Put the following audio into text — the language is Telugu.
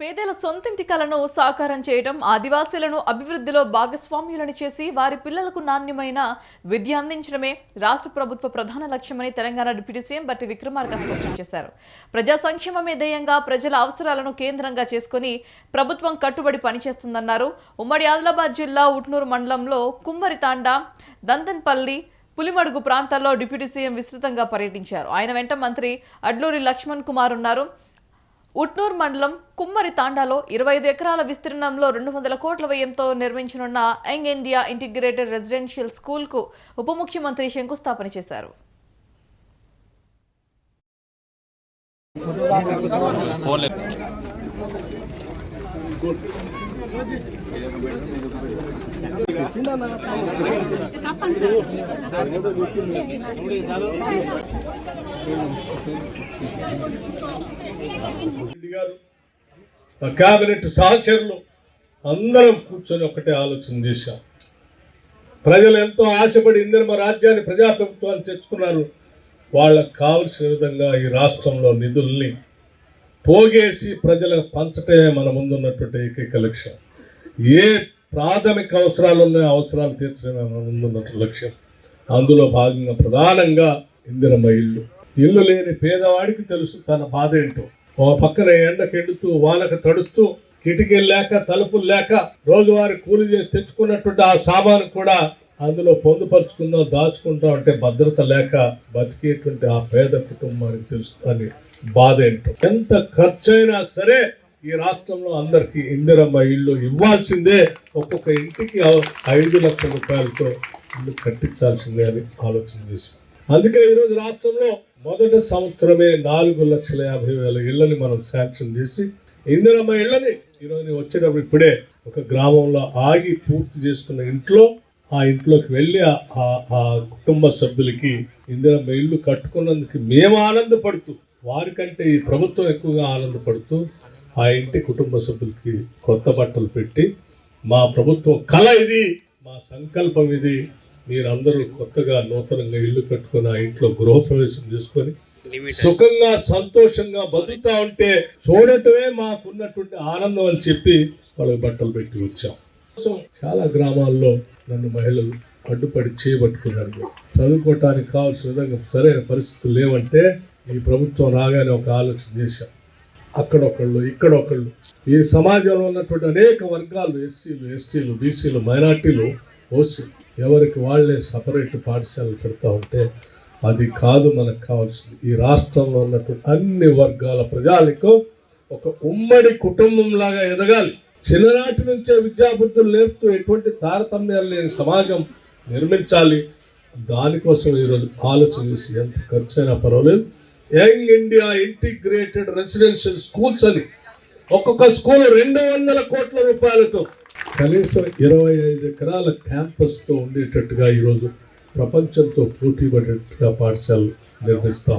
పేదల సొంతింటి కలను సాకారం చేయడం ఆదివాసీలను అభివృద్ధిలో భాగస్వామ్యులను చేసి వారి పిల్లలకు నాణ్యమైన విద్య అందించడమే రాష్ట్ర ప్రభుత్వ ప్రధాన లక్ష్యమని తెలంగాణ డిప్యూటీ సీఎం బట్టి విక్రమార్క స్పష్టం చేశారు. ప్రజా సంక్షేమమే ధ్యేయంగా ప్రజల అవసరాలను కేంద్రంగా చేసుకుని ప్రభుత్వం కట్టుబడి పనిచేస్తుందన్నారు. ఉమ్మడి ఆదిలాబాద్ జిల్లా ఉట్నూరు మండలంలో కుమ్మరితాండ దంతన్పల్లి పులిమడుగు ప్రాంతాల్లో డిప్యూటీ సీఎం విస్తృతంగా పర్యటించారు. ఆయన వెంట మంత్రి అడ్లూరి లక్ష్మణ్ కుమార్ ఉన్నారు. ఉట్నూర్ మండలం కుమ్మరి తాండాలో ఇరవై ఐదు ఎకరాల విస్తీర్ణంలో రెండు వందల కోట్ల వ్యయంతో నిర్మించనున్న యంగ్ ఇండియా ఇంటిగ్రేటెడ్ రెసిడెన్షియల్ స్కూల్కు ఉప ముఖ్యమంత్రి శంకుస్థాపన చేశారు. గారు మా సహచరులు అందరం కూర్చొని ఒకటే ఆలోచన చేశాం. ప్రజలు ఎంతో ఆశపడి ఇందిరమ రాజ్యాన్ని ప్రజాప్రభుత్వాన్ని తెచ్చుకున్నారు. వాళ్ళకు కావలసిన విధంగా ఈ రాష్ట్రంలో నిధుల్ని పోగేసి ప్రజలకు పంచటమే మన ముందున్నటువంటి ఏకైక లక్ష్యం. ఏ ప్రాథమిక అవసరాలు ఉన్నాయో అవసరాలు తీర్చడమే మన ముందున్నటువంటి లక్ష్యం. అందులో భాగంగా ప్రధానంగా ఇందిరమ్మ ఇల్లు. ఇల్లు లేని పేదవాడికి తెలుసు తన బాధ ఏంటో. ఓ పక్కన ఎండకెండుతూ వానకు తడుస్తూ కిటికీలు లేక తలుపులు లేక రోజువారి కూలి చేసి తెచ్చుకున్నటువంటి ఆ సామాను కూడా అందులో పొందుపరుచుకుందాం దాచుకుంటాం అంటే భద్రత లేక బతికేటువంటి ఆ పేద కుటుంబానికి తెలుస్తుంది బాధ ఏంటో. ఎంత ఖర్చైనా సరే ఈ రాష్ట్రంలో అందరికీ ఇందిరమ్మ ఇల్లు ఇవ్వాల్సిందే. ఒక్కొక్క ఇంటికి ఐదు లక్షల రూపాయలతో ఇల్లు కట్టించాల్సిందే అని ఆలోచన చేసి అందుకే ఈరోజు రాష్ట్రంలో మొదటి సంవత్సరమే నాలుగు లక్షల యాభై వేల ఇళ్ళని మనం శాంక్షన్ చేసి ఇందిరమ్మ ఇళ్ళని ఈరోజు నేను వచ్చేటప్పుడు ఇప్పుడే ఒక గ్రామంలో ఆగి పూర్తి చేసుకున్న ఇంట్లో ఆ ఇంట్లోకి వెళ్ళి ఆ- ఆ- ఆ కుటుంబ సభ్యులకి ఇందిరమ్మ ఇల్లు కట్టుకున్నందుకు మేము ఆనందపడుతూ వారికంటే ఈ ప్రభుత్వం ఎక్కువగా ఆనందపడుతూ ఆ ఇంటి కుటుంబ సభ్యులకి కొత్త బట్టలు పెట్టి మా ప్రభుత్వం కళ ఇది మా సంకల్పం ఇది మీరందరూ కొత్తగా నూతనంగా ఇల్లు కట్టుకొని ఆ ఇంట్లో గృహప్రవేశం చేసుకొని సుఖంగా సంతోషంగా బతుకుతా ఉంటే చూడటమే మాకున్నటువంటి ఆనందం అని చెప్పి వాళ్ళకి బట్టలు పెట్టి వచ్చాం. చాలా గ్రామాల్లో నన్ను మహిళలు అడ్డుపడి చేయబట్టుకున్నారు చదువుకోవటానికి కావాల్సిన విధంగా సరైన పరిస్థితులు లేవంటే ఈ ప్రభుత్వం రాగానే ఒక ఆలోచన చేశాం. అక్కడొకళ్ళు ఇక్కడొకళ్ళు ఈ సమాజంలో ఉన్నటువంటి అనేక వర్గాలు ఎస్సీలు ఎస్టీలు బీసీలు మైనార్టీలు ఓసీ ఎవరికి వాళ్ళే సపరేట్ పాఠశాలలు పెడతా ఉంటే అది కాదు మనకు కావాల్సింది. ఈ రాష్ట్రంలో ఉన్నటువంటి అన్ని వర్గాల ప్రజలకు ఒక ఉమ్మడి కుటుంబం లాగా ఎదగాలి. చిన్ననాటి నుంచే విద్యాబుద్ధులు నేర్పుతూ ఎటువంటి తారతమ్యాలు లేని సమాజం నిర్మించాలి. దానికోసం ఈరోజు ఆలోచన చేసి ఎంత ఖర్చు అయినా పర్వాలేదు. Young India integrated residential schools అని ఒక్కొక్క స్కూల్ రెండు వందల కోట్ల రూపాయలతో కనీసం ఇరవై ఐదు ఎకరాల క్యాంపస్తో ఉండేటట్టుగా ఈరోజు ప్రపంచంతో పోటీ పడేట్టుగా పాఠశాలలు నిర్మిస్తూ